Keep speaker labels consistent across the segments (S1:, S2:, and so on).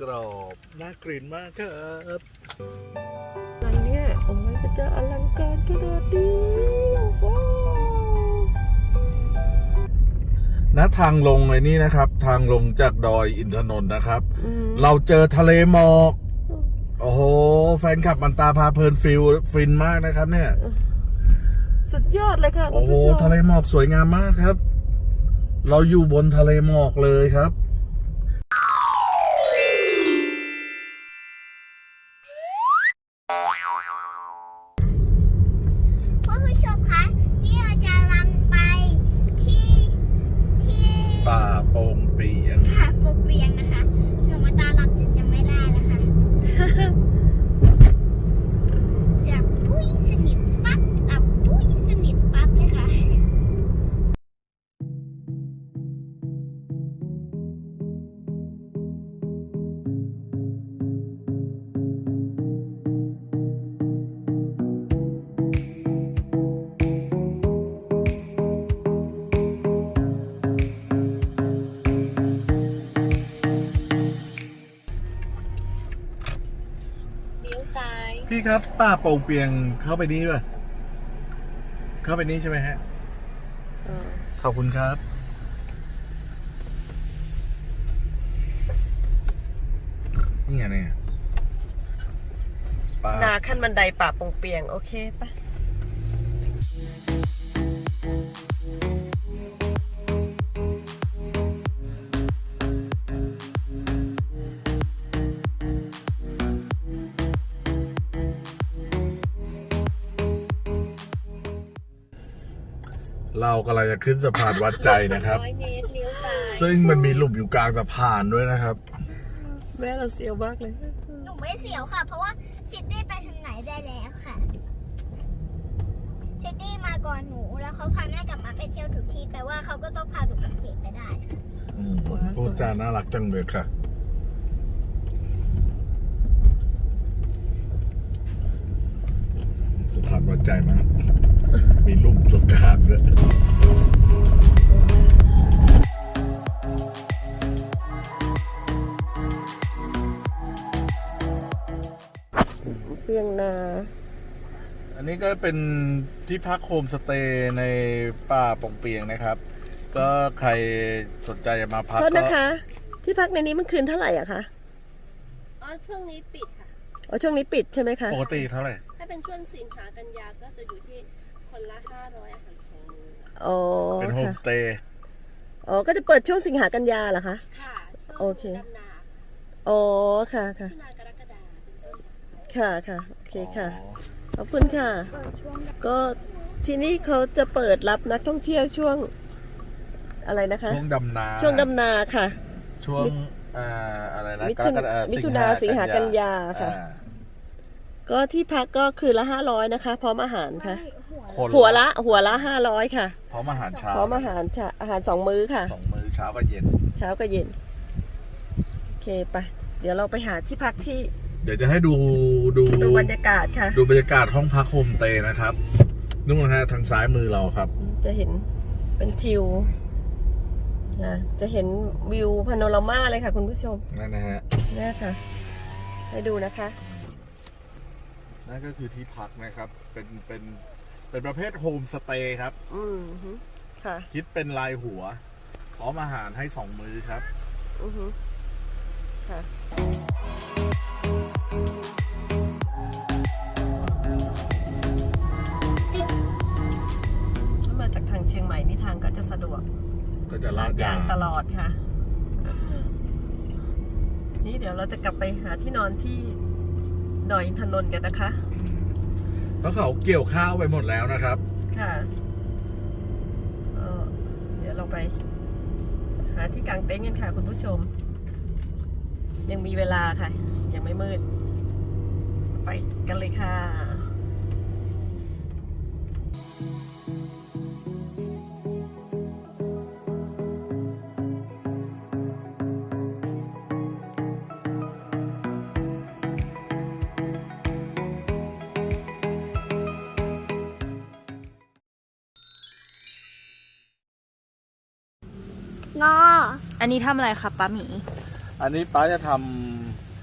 S1: กรอบน่ากลิ่นมากครับ
S2: ร้านเนี้ยโอ้ยก็จะอลังการขนาดนี้ว้าว
S1: ณทางลงไอ้นี่นะครับ ทางลงจากดอยอินทนนท์นะครับ
S2: อืม
S1: เราเจอทะเลหมอกโอ้โห แฟนคลับมันตาพาเพลินฟิลฟินมากนะครับ เนี่ย
S2: สุดยอดเลยค่ะคุ
S1: โอ้
S2: ณ
S1: โห
S2: ผู้ชม
S1: ทะเลหมอกสวยงามมากครับ เราอยู่บนทะเลหมอกเลยครับ
S2: ซ้าย
S1: พี่ครับป่าโป่งเปียงเข้าไปนี่ป่ะ เข้าไปนี่ใช่ไหมฮะ
S2: เออ
S1: ขอบคุณครับ นี่ไงเนี่ยป่า
S2: นาขั้นบันไดป่าปงเปียง โอเคปะ
S1: เรากำลังจะขึ้นสะพานวัดใจนะครับ
S2: ร้อยเมตรเลี้ยวซ้าย
S1: ซึ่งมันมีหลุมอยู่กลางสะพานด้วยนะครับ
S2: แม่เราเสียวมากเลย
S3: หนูไม่เสียวค่ะ เพราะว่าซิตี้ไปทางไหนได้แล้วค่ะซิตี้มาก่อนหนูแล้วเขาพาแม่กับมาไปเที่ยวทุกที่แปลว่าเขาก็ต้องพาหนูกับเจกไปได้ค่ะ
S1: อืมพูดจาน่ารักจังเลยค่ะ สะพานวัดใจมาก มีลุ่มตรงกลางด้วย
S2: เปียงนา
S1: อันนี้ก็เป็นที่พักโฮมสเตย์ในป่าปงเปียงนะครับ ก็ใครสนใจจะมาพัก
S2: โทษ
S1: ก็
S2: นะคะ ที่พักในนี้มันคืนเท่าไหร่อะคะ
S4: อ๋อช่วงนี้ปิดค่ะ
S2: อ๋อช่วงนี้ปิดใช่ไหมคะ
S1: ปกติเท่าไหร่
S4: ถ้า เป็นช่วงสิงหากันยาก็จะอยู่ที่คนละห้าร้อยอาหารสองมื้อ
S2: อ๋อ
S1: เป็นโฮม
S2: ค่ะ
S1: สเตย์
S2: อ๋อก็จะเปิดช่วงสิงหากันยาเหรอคะ
S4: ค่ะช่วง
S2: โอเค
S4: ดำนา
S2: อ๋อค่ะค่ะ
S4: พินากรกฎาเป็นต้นไป
S2: ค่ะค่ะโอเคค่ะ
S1: อ๋อ
S2: ขอบคุณค่ะ ก็ที่นี่เขาจะเปิดรับนักท่องเที่ยวช่วงอะไรนะคะ
S1: ช่วงดำนา
S2: ช่วงดำนาค่ะ
S1: ช่วงอ่าอะไรนะ
S2: มิถุน
S1: กรกฎ
S2: มิถุนาสิงหากันยาค่ะ
S1: อ่า
S2: ก็ที่พักก็คืนละห้าร้อยนะคะ พร้อมอาหารค่ะ
S1: คน
S2: หัวละหัวละห้าร้อยค่ะ
S1: พร้อมอาหารเช้า
S2: พร้อมอาหารชาอาหารสองมื้อค่ะ
S1: สองมื้อเช้ากับเย็น
S2: เช้ากับเย็น โอเคไปเดี๋ยวเราไปหาที่พักที่
S1: เดี๋ยวจะให้ดูดู
S2: ดูบรรยากาศค่ะ
S1: ดูบรรยากาศห้องพักโฮมสเตย์นะครับนู่นนะฮะทางซ้ายมือเราครับ
S2: จะเห็นเป็นทิวนะจะเห็นวิวพาโนรามาเลยค่ะ คุณผู้ชม
S1: นั่นนะฮะ
S2: เนี่ยค่ะ ให้ดูนะคะ
S1: นั่นก็คือที่พักนะครับ เป็นเป็นเป็นประเภทโฮมสเตย์ครับ
S2: อืมฮึค่ะ
S1: คิดเป็นรายหัว พร้อมอาหารให้สองมื้อครับ
S2: อือฮึค่ะ ถ้ามาจากทางเชียงใหม่นี่ทางก็จะสะดวก
S1: ก็จะ
S2: ลา
S1: ลา
S2: ด
S1: ด
S2: ยายา
S1: งง
S2: ตลอดค่ะ นี่เดี๋ยวเราจะกลับไปหาที่นอนที่ ดอยอินทนนท์กันนะคะ
S1: เพราะเขาเกี่ยวข้าวไปหมดแล้วนะครับ
S2: ค่ะเอ่อเดี๋ยวเราไป หาที่กางเต็นท์กันค่ะ คุณผู้ชม ยังมีเวลาค่ะ ยังไม่มืด ไปกันเลยค่ะ
S3: งอ
S5: อันนี้ทำอะไรคะป้าหมี
S1: อันนี้ป้าจะท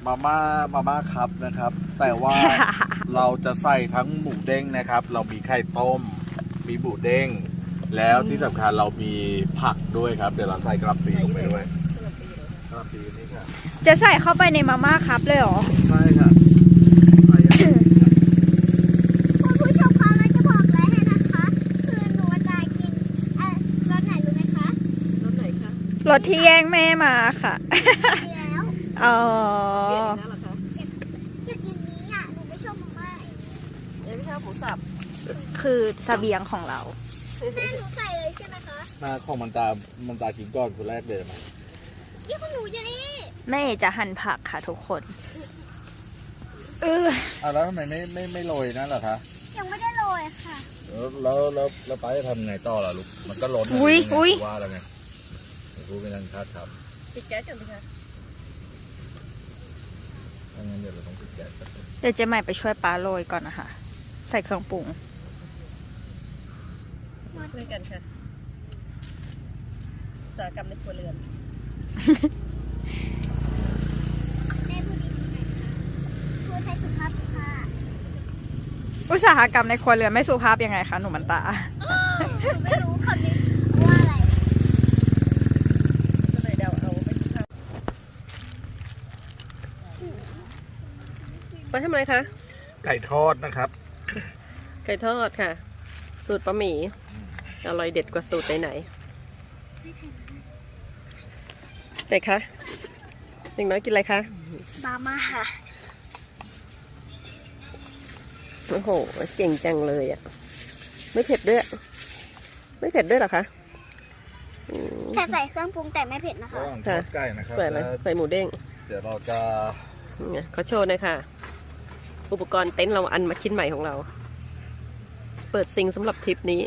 S1: มาม่ามาม่าครับนะครับ แต่ว่า เราจะใส่ทั้งหมูเด้งนะครับ เรามีไข่ต้ม มีหมูเด้ง แล้วที่สำคัญเรามีผักด้วยครับ เดี๋ยวเราใส่กระหล่ำปีลงไปด้วยกระหล่ำปีนี่ค่ะ
S5: จะใส่เข้าไปในมาม่าครับเลยเหรอ
S1: ใช่ค่ะใส่อย่างนี้ครับ
S3: คุณผู้ชมคะเราจะบอกอะไรให้นะคะ คือหนูจะกินเอ่อรสไหนรู้ไหมคะ
S2: รถไหนคะ
S5: รถที่แย่งแม่มาค่ะ
S3: มีแล้ว
S5: อ๋อ
S2: เปลี่ยนอีกแล้วเหรอคะ
S3: อยากกินนี้อะ หนูไม่ชอบมาม่า
S2: ยังไม่ชอบหมูสับ
S5: คือเสบียงของเรา
S3: แม่หนูใส่เลยใช่ไหมคะ
S1: มาของมันตา มันตากินก้อนคนแรกเลยมา
S3: นี่ของหนูอยู่นี่
S5: แม่จะหั่นผักค่ะทุกคน เออ
S1: อะแล้วทำไมไม่ไม่ไม่โรยนั่นเหรอคะ
S3: ยังไม่ได้โรยค่ะ
S1: แล้วแล้วแล้วแล้วป้าจะทำไงต่อล่ะลูก มันก็ล้น
S5: อุ๊ยอุ๊ย
S1: ว่าแล้วไงไม่ รู้ไม่ทันคาดครับ
S2: ปิดแก๊สก่อนสิคะ
S1: ถ้างั้นเดี๋ยวเราต้องปิดแก๊สกัน
S5: เดี๋ยวเจ๊ใหม่ไปช่วยป้าโรยก่อนนะคะ ใส่เครื่องปรุง
S2: ช่วยกันค่ะอุตสาหกรรมในครัวเรือน
S3: แม่พูดดีๆหน่อยค่ะพูดให้สุภาพค่ะ
S5: อุตสาหกรรมในครัวเรือนไม่สุภาพยังไงคะหนูมันตา
S3: หนูไม่รู้คำนี้ว่าอะไร
S2: ก็เลยเดาเอาไม่สุภาพ ไปทำอะไรคะ
S1: ไก่ทอดนะครับ
S2: ไก่ทอดค่ะ สูตรปลาหมี่ อร่อยเด็ดกว่าสูตรไหนๆไหนคะเด็กน้อยกินอะไรคะ
S3: มาม่าค่ะ
S2: โอ้โห เก่งจังเลยอะ ไม่เผ็ดด้วย ไม่เผ็ดด้วยเหรอคะอืม
S3: แต่ใส่เครื่องปรุงแต่ไม่เผ็ดนะ
S1: ระ
S3: คะ
S1: หว่างทอดไก่นะครับ
S2: ใส่อะไร
S1: แล้ว
S2: ใส่หมูเด้ง
S1: เดี๋ยวเราจะ
S2: นี่เขาโชว์หน่อยค่ะ อุปกรณ์เต็นท์เราอันมาชิ้นใหม่ของเรา เปิดซิงสำหรับทริปนี้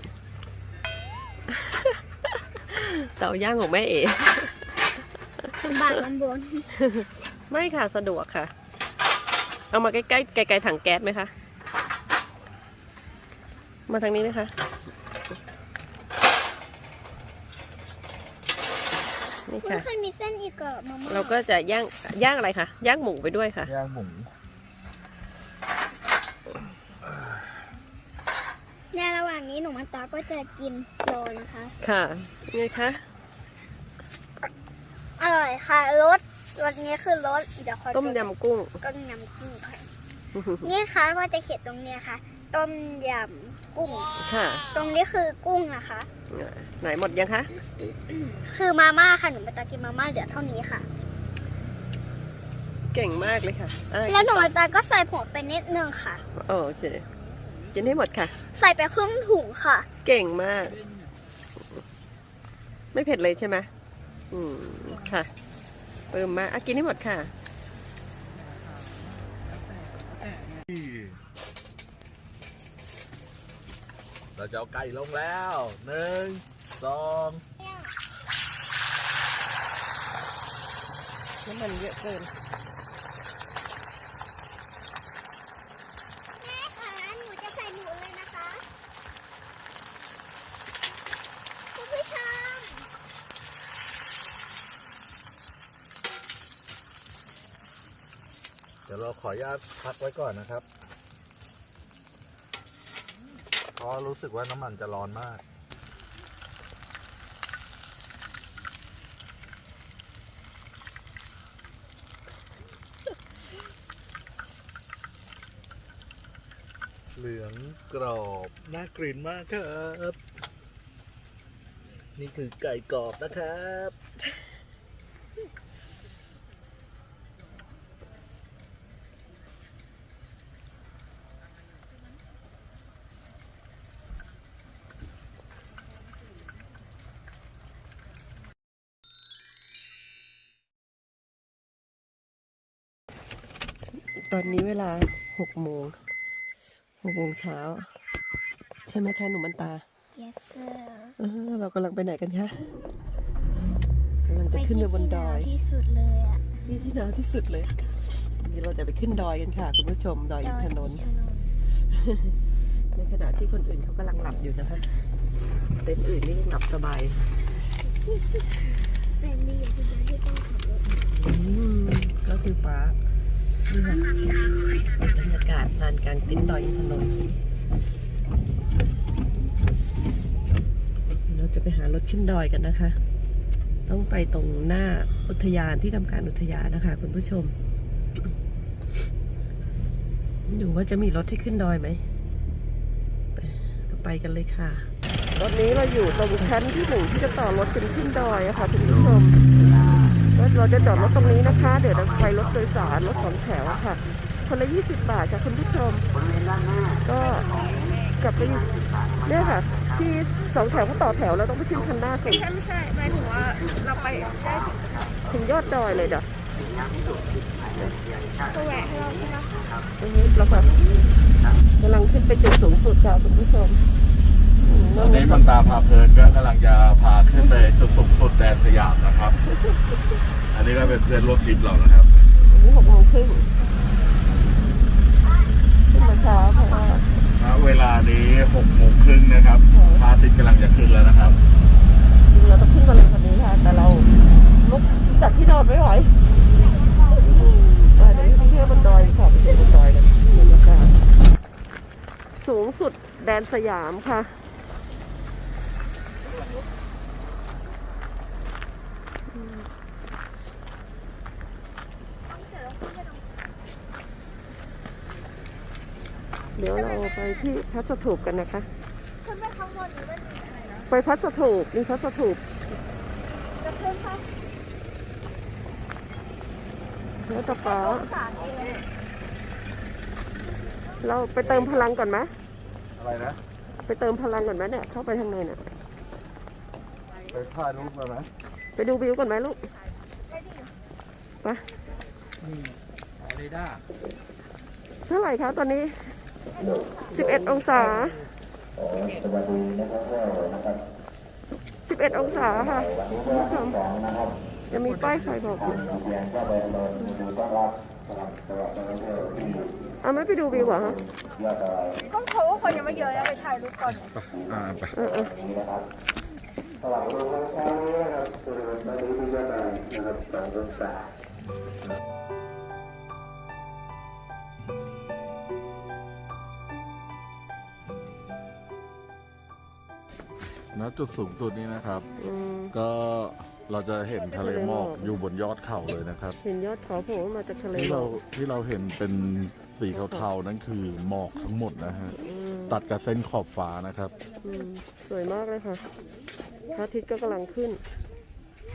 S2: เตาย่างของแม่เอ๋
S3: บางมันบน
S2: ไม่ค่ะสะดวกค่ะ เอามาใกล้ๆไกลๆถังแก๊สไหมคะ มาทางนี้นะคะนี่
S3: คุณ
S2: ค่ะ
S3: เคยมีเส้นอีกกับมาม่า
S2: เราก็จะย่างย่างอะไรคะย่างหมูไปด้วยค่ะ
S1: ย่างหมู
S3: ในระหว่างนี้หนูมันตาก็จะกินโรยนะคะ
S2: ค่ะไงคะ
S3: อร่อยค่ะรสรสนี้คือรสเดี๋ยวขอ
S2: ต้มยำกุ้ง
S3: ต้มยำกุ้งค่ะนี่ค่ะว่าจะเขียนตรงเนี้ยค่ะ ต้มยำกุ้ง
S2: ค่ะ
S3: ตรงนี้คือกุ้งนะคะ
S2: ไหนหมดยังคะ
S3: คือมาม่าค่ะหนูมันตากินมาม่าเหลือเท่านี้ค่ะ
S2: เก่งมากเลยค่ะอะ
S3: แล้วหนูมันตาก็ใส่ผงไปนิดนึงค่ะ
S2: โอเค กินให้หมดค่ะ
S3: ใส่ไปครึ่งถุงค่ะ
S2: เก่งมาก ไม่เผ็ดเลยใช่ไหมอืมค่ะเติมมาอะกินให้หมดค่ะ
S1: เราจะเอาไก่ลงแล้วหนึ่งสอง
S2: น้ำมันเยอะเกิน
S3: แม่คะหนูจะใส่หมูเลยนะคะคุณผู้ชม
S1: เดี๋ยวเราข ออนุญาตพักไว้ก่อนนะครับ เพราะรู้สึกว่าน้ำมันจะร้อนมาก เหลืองกรอบ น่ากลิ่นมากครับ นี่คือไก่กรอบนะครับ
S2: ตอนนี้เวลาหกโมงหกโมงเช้า ใช่ไหมคะหนูมันตา
S3: yes sir
S2: เออเรากำลังไปไหนกันคะกำลังจะขึ้นไปบนดอย
S3: ที่สุดเลยอะ
S2: ที่ที่หนาวที่สุดเลยนี่เราจะไปขึ้นดอยกันค่ะ คุณผู้ชมดอยอินทนนท์ในขณะที่คนอื่นเขากำลังหลับอยู่นะคะเต็นท์อื่นนี่ยังหลับสบาย
S3: เป็นดีอยู่ที่เดียวที่ต้องขับรถ
S2: อืมก็คือป้า นี่ค่ะบรรยากาศลานกลางเต็นท์ดอยอินทนนท์เราจะไปหารถขึ้นดอยกันนะคะ ต้องไปตรงหน้าอุทยานที่ทำการอุทยานนะคะ คุณผู้ชมดูว่าจะมีรถให้ขึ้นดอยไหมไปไปกันเลยค่ะตอนนี้เราอยู่ตรงชั้นที่หนึ่งที่จะต่อรถเป็นขึ้นดอยอะค่ะคุณผู้ชม แล้วเราจะจอดรถตรงนี้นะคะ เดี๋ยวเราไปรถโดยสารรถสองแถวอะค่ะ คนละยี่สิบบาทจากคุณผู้ชม ก็กลับไปเนี่ยค่ะ ที่สองแถวเขาต่อแถวแล้วต้องไปขึ้นคันหน้าสุด
S5: ไม่ใช่ไม่ใช่หมายถึงว่าเราไปได้
S2: ถึงยอดดอยเลยเด้อ
S5: ตัวแหวะให้เราใช่ไหม
S2: อือฮึแล้วแบบกำลังขึ้นไปจุดสูงสุดค่ะคุณผู้ชมอืม
S1: ตอนนี้มันตาพาเพลินก็ พื่อนร่วมทริปเรานะครับ
S2: อันนี้หกโมงครึ่งขึ้นมาเช้าเพราะว่า
S1: ณเวลานี้6โมงครึ่งนะครับพระอาทิตย์กำลังจะขึ้นแล้วนะครับ
S2: จริงๆเราต้องขึ้นมาเลยกว่านี้ค่ะ แต่เราลุกจากที่นอนไม่ไหวอ่าเดี๋ยวไปเที่ยวบนดอยค่ะไปเที่ยวบนดอยกันบรรยากาศสูงสุดแดนสยามค่ะ เดี๋ยวเราไปที่พัสถูปกันนะคะ
S3: ขึ้นไปข้างบนหรือว่ามีอะไรนะ
S2: ไปพัสถูปมีพัสถูป
S3: จะขึ้นข้าง
S2: แล้วตะป้า
S3: ศาลเอง
S2: เราไปเติมพลังก่อนไหม
S1: อะไรนะ
S2: ไปเติมพลังก่อนไหมเนี่ย เข้าไปทางในเนี่ย
S1: ไปถ่ายรูปแล้วนะ
S2: ไปดูวิวก่อนไหมลูกไป
S1: เรดา
S2: เท่าไหร่คะตอนนี้ 11 องศา11 องศาค่ะคุณผู้ชมจะมีป้ายไฟบอกอยู่เอาไม่ไปดูวิวเหรอฮะ
S3: ก็เขาว่าคนยังไม่เยอะแล้วไปถ่ายรูปก่อน
S1: อ่าไป
S2: เออเออ
S1: ณ จุดสูงสุดนี้นะครับ
S2: อืม
S1: ก็เราจะเห็นทะเลหมอกอยู่บนยอดเขาเลยนะครับ
S2: เห็นยอดเขาโผล่มาจากทะเล
S1: ที่
S2: หม
S1: เรา
S2: อก
S1: ที่เราเห็นเป็นสีเทาๆนั่นคือหมอกทั้งหมดนะฮะ
S2: อืม
S1: ตัดกับเส้นขอบฟ้านะครับ
S2: อืมสวยมากเลยค่ะพระอาทิตย์ก็กำลังขึ้น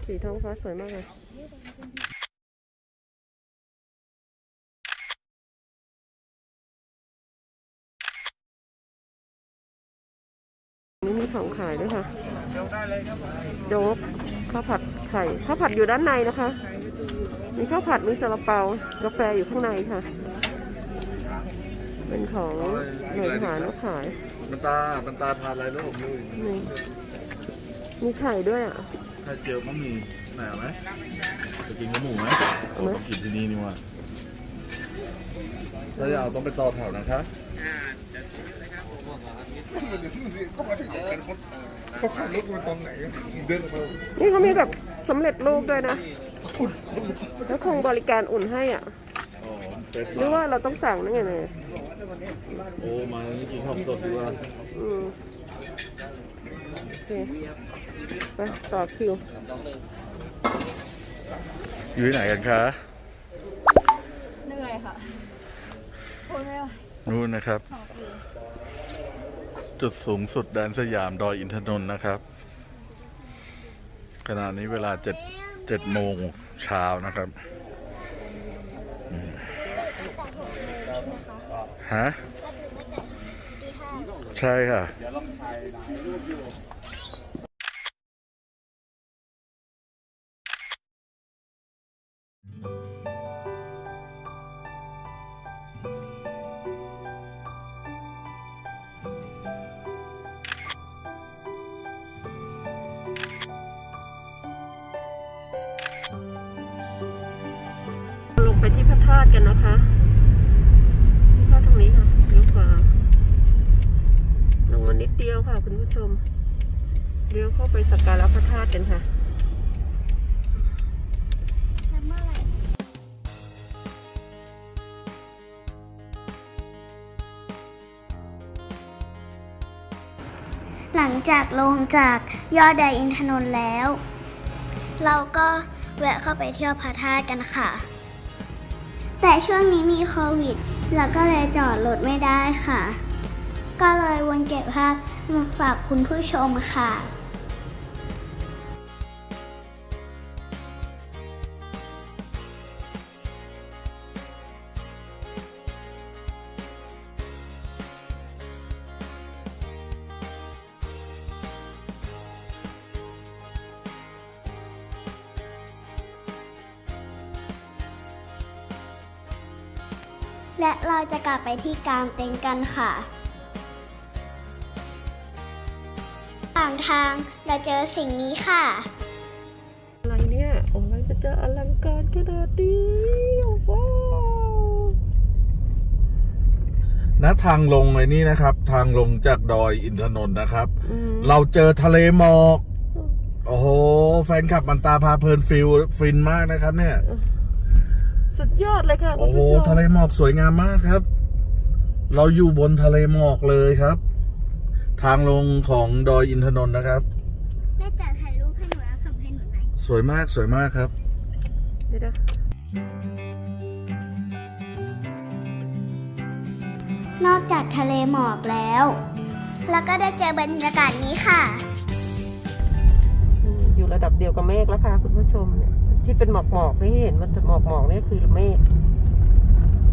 S2: สีท้องฟ้าสวยมากเลย ของขายด้วยค่ะ โจ๊กข้าวผัดไข่ข้าวผัดอยู่ด้านในนะคะ มีข้าวผัดมีซาลาเปากาแฟอยู่ข้างในค่ะ เป็นของหน่วยทหารเขาขาย
S1: มันตามันตาทานอะไรลูกยู
S2: นี่มีไข่ด้วยอะ
S1: ถ้าเจอมันมีไหนเอาไหมจะกินกับหมูไหม
S2: เอาไหม
S1: ต้องกินที่นี่นี่ว่าถ้าจะเอาต้องไปต่อแถวนะคะ
S2: นี่เขามีแบบสำเร็จรูปด้วยนะแล้วคงบริการอุ่นให้อะ
S1: อ๋อเป็ด
S2: หรือว่าเราต้องสั่งนั่นไงเนี่ย
S1: โอ้มานี่กินข้าวสดดีกว่า
S2: อืมโอเคไปต่อคิว
S1: อยู่ที่ไหนกันคะ
S5: เหนื่อยค่ะโอ้ยไม่ไหว
S1: นู่นนะครับ จุดสูงสุดแดนสยามดอยอินทนนท์นะครับ ขณะนี้เวลาเจ็ดเจ็ดโมงเช้านะครับฮะใช่ค่ะ
S2: ไปสักการะพระธาตุกันค่ะ
S3: หลังจากลงจากยอดดอยอินทนนท์แล้ว เราก็แวะเข้าไปเที่ยวพระธาตุกันค่ะ แต่ช่วงนี้มีโควิด เราก็เลยจอดรถไม่ได้ค่ะ ก็เลยวนเก็บภาพมาฝากคุณผู้ชมค่ะ และเราจะกลับไปที่กลางเต็นท์กันค่ะต่างทางเราเจอสิ่งนี้ค่ะ
S2: อะไรเนี่ย โอ้ยมันจะอลังการขนาดนี้ว้าว
S1: ณทางลงไอ้นี่นะครับ ทางลงจากดอยอินทนนท์นะครับ
S2: อืม
S1: เราเจอทะเลหมอก โอ้โห แฟนคลับมันตาพาเพลินฟิลฟินมากนะครับเนี่ย
S2: สุดยอดเลยค่ะคุ
S1: โอ้
S2: ณ
S1: โห
S2: ผู้ชม
S1: ทะเลหมอกสวยงามมากครับ เราอยู่บนทะเลหมอกเลยครับ ทางลงของดอยอินทนนท์นะครับ
S3: แม่จ๋าถ่ายรูปให้หนูแล้วส่งให้หนูหน่อย
S1: สวยมากสวยมากครับ
S2: เดี๋ยวนะ
S3: นอกจากทะเลหมอกแล้ว แล้วก็ได้เจอบรรยากาศนี้ค่ะ
S2: อืมอยู่ระดับเดียวกับเมฆแล้วค่ะคุณผู้ชมเนี่ย ที่เป็นหมอกหมอกๆนี่เห็นมันหมอกหมอกๆนี่คือเมฆ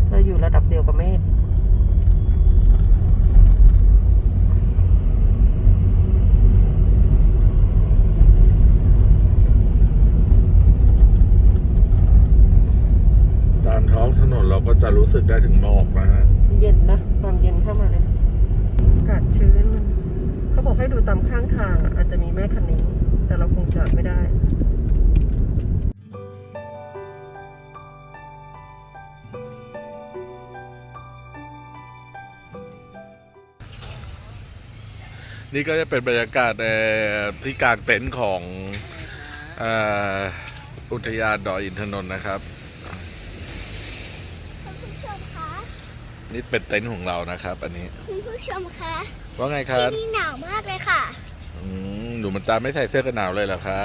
S2: เราอยู่ระดับเดียวกับเมฆ
S1: ตามท้องถนนเราก็จะรู้สึกได้ถึงหมอกนะฮะ
S2: เย็นนะความเย็นเข้ามาเลยอากาศชื้นมันเขาบอกให้ดูตามข้างทางอาจจะมีแม่คันนี้ แต่เราคงจอดไม่ได้
S1: นี่ก็จะเป็นบรรยากาศเอ่อที่กลางเต็นท์ของเอ่ออุทยานดอยอินทนนท์นะครับ
S3: คุณผู้ชมคะ
S1: นี่เป็นเต็นท์ของเรานะครับ อันนี้
S3: คุณผู้ชมคะ
S1: ว่าไงครับ
S3: ที่นี่หนาวมากเลยค่ะ
S1: อืมหนูมันตาไม่ใส่เสื้อกันหนาวเลยเหรอคะ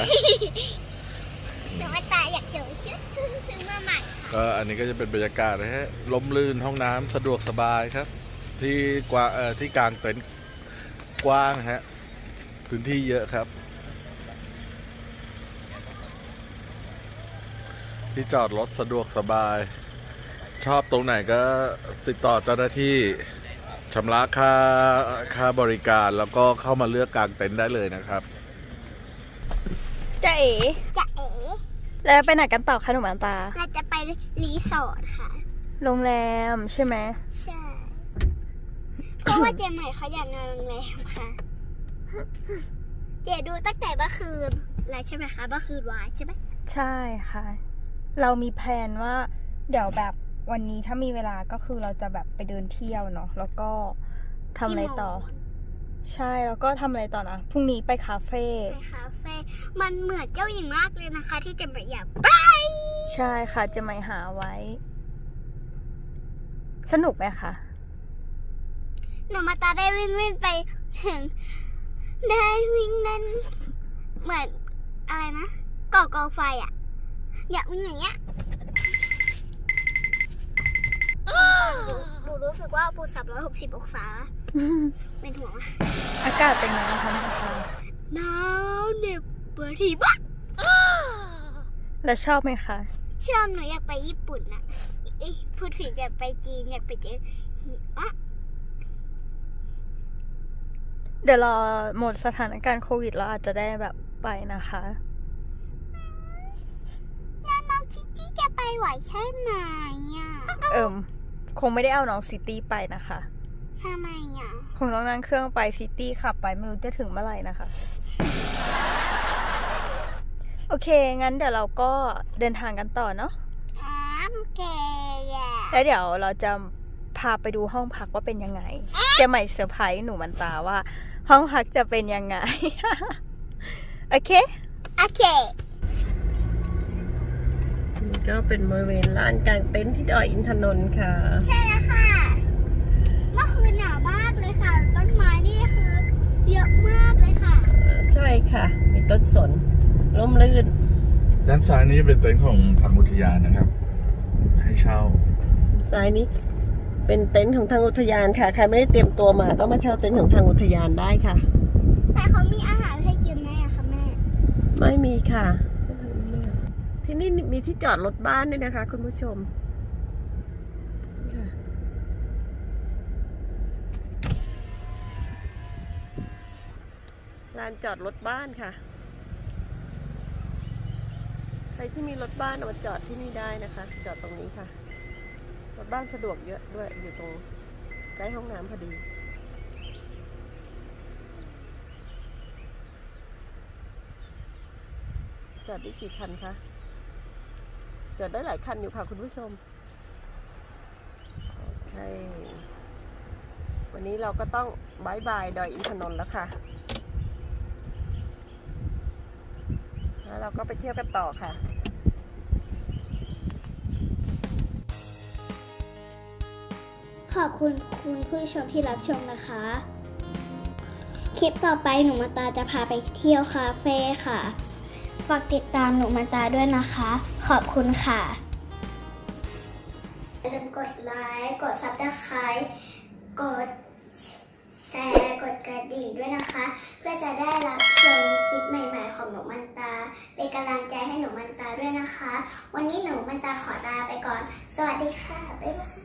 S3: หนูว่าตาอยากเจอชุดเพิ่งซื้อมาใหม่
S1: ก็อันนี้ก็จะเป็นบรรยากาศนะฮะลมลื่นห้องน้ำสะดวกสบายครับ ที่กว่าเอ่อที่กลางเต็นท์ กว้างฮะ พื้นที่เยอะครับ ที่จอดรถสะดวกสบาย ชอบตรงไหนก็ติดต่อเจ้าหน้าที่ชำระค่าค่าบริการแล้วก็เข้ามาเลือกกลางเต็นท์ได้เลยนะครับ
S5: จะเอ๋
S3: จะเอ๋
S5: แล้วไปไหนกันต่อคะหนูมันตา
S3: เราจะไปรีสอร์ทค่ะ
S5: โรงแรมใช่ไหม
S3: ใช่ เพราะว่าเจมใหม่เขาอยากนอนโรงแรมค่ะ เจดูตั้งแต่เมื่อคืนแล้วใช่ไหมคะเมื่อคืนวานใช่ไหม
S5: ใช่ค่ะ เรามีแพลนว่า เดี๋ยวแบบวันนี้ถ้ามีเวลาก็คือเราจะแบบไปเดินเที่ยวเนาะแล้วก็ทำอะไรต่อ ใช่แล้วก็ทำอะไรต่อนะพรุ่งนี้ไปคาเฟ่
S3: ไปคาเฟ่มันเหมือนเจ้าหญิงมากเลยนะคะ ที่เจมใหม่อยากไป
S5: ใช่ค่ะจะไม่หาไว้ สนุกไหมคะ
S3: หนูมาตาได้วิ่งวิ่งไปถึงได้วิ่งนั่นเหมือนอะไรนะก่อกองไฟอะอยากวิ่งอย่างเงี้ยหนูรู้สึกว่าปูสามร้อยหกสิบองศาเป็นห่วงอะ
S5: อากาศเป็นไงบ้างคะหนูตา
S3: หนาวเหน็บเบอร์ทีบ้า
S5: แล้วชอบไหมคะ
S3: ชอบหนูอยากไปญี่ปุ่นนะเอ้ยพูดถึงอยากไปจีนอยากไปเจอหิมะ
S5: เดี๋ยวรอหมดสถานการณ์โควิดเราอาจจะได้แบบไปนะคะ
S3: แล้วน้องคิตตี้จะไปไหวใช่ไหมอะ
S5: เอิมคงไม่ได้เอาน้องซิตี้ไปนะคะ
S3: ทำไมอะ
S5: คงต้องนั่งเครื่องไปซิตี้ขับไปไม่รู้จะถึงเมื่อไหร่นะคะ โอเค งั้นเดี๋ยวเราก็เดินทางกันต่อเนาะ
S3: อ้ามแกอะ
S5: แล้วเดี๋ยวเราจะ พาไปดูห้องพักว่าเป็นยังไงจะใหม่เซอร์ไพรส์หนูมันตาว่า ห้องพักจะเป็นยังไง โอเค
S3: โอเค
S2: นี่ก็เป็นบริเวณลานกลางเต็นท์ที่ดอยอินทนนท์ค่ะ
S3: ใช่แล้วค่ะ เมื่อคืนหนาวมากเลยค่ะ ต้นไม้นี่คือเยอะมากเลยค่ะ
S2: ใช่ค่ะ มีต้นสนร่มรื่น
S1: ด้านซ้ายนี้เป็นเต็นท์ของทางอุทยานนะครับ ให้เช่า
S2: ซ้ายนี้ เป็นเต็นท์ของทางอุทยานค่ะ ใครไม่ได้เตรียมตัวมาต้องมาเช่าเต็นท์ของทางอุทยานได้ค่ะ
S3: แต่เขามีอาหารให้กินไหมอะคะแม่
S2: ไม่มีค่ะ ที่นี่มีที่จอดรถบ้านด้วยนะคะ คุณผู้ชมค่ะลานจอดรถบ้านค่ะ ใครที่มีรถบ้านเอามาจอดที่นี่ได้นะคะ จอดตรงนี้ค่ะ รถบ้านสะดวกเยอะด้วยอยู่ตรงใกล้ห้องน้ำพอดี จอดได้กี่คันคะจอดได้หลายคันอยู่ค่ะคุณผู้ชม โอเค วันนี้เราก็ต้องบายบายดอยอินทนนท์แล้วค่ะ แล้วเราก็ไปเที่ยวกันต่อค่ะ
S3: ขอบคุณคุณผู้ชมที่รับชมนะคะ คลิปต่อไปหนูมาตาจะพาไปเที่ยวคาเฟ่ค่ะ ฝากติดตามหนูมาตาด้วยนะคะ ขอบคุณค่ะอย่าลืมกดไลค์ กดซับสไครต์กดแชร์ กดกระดิ่งด้วยนะคะ เพื่อจะได้รับชมคลิปใหม่ ๆ ของหนูมันตา เป็นกำลังใจให้หนูมันตาด้วยนะคะ วันนี้หนูมันตาขอลาไปก่อน สวัสดีค่ะ บ๊ายบาย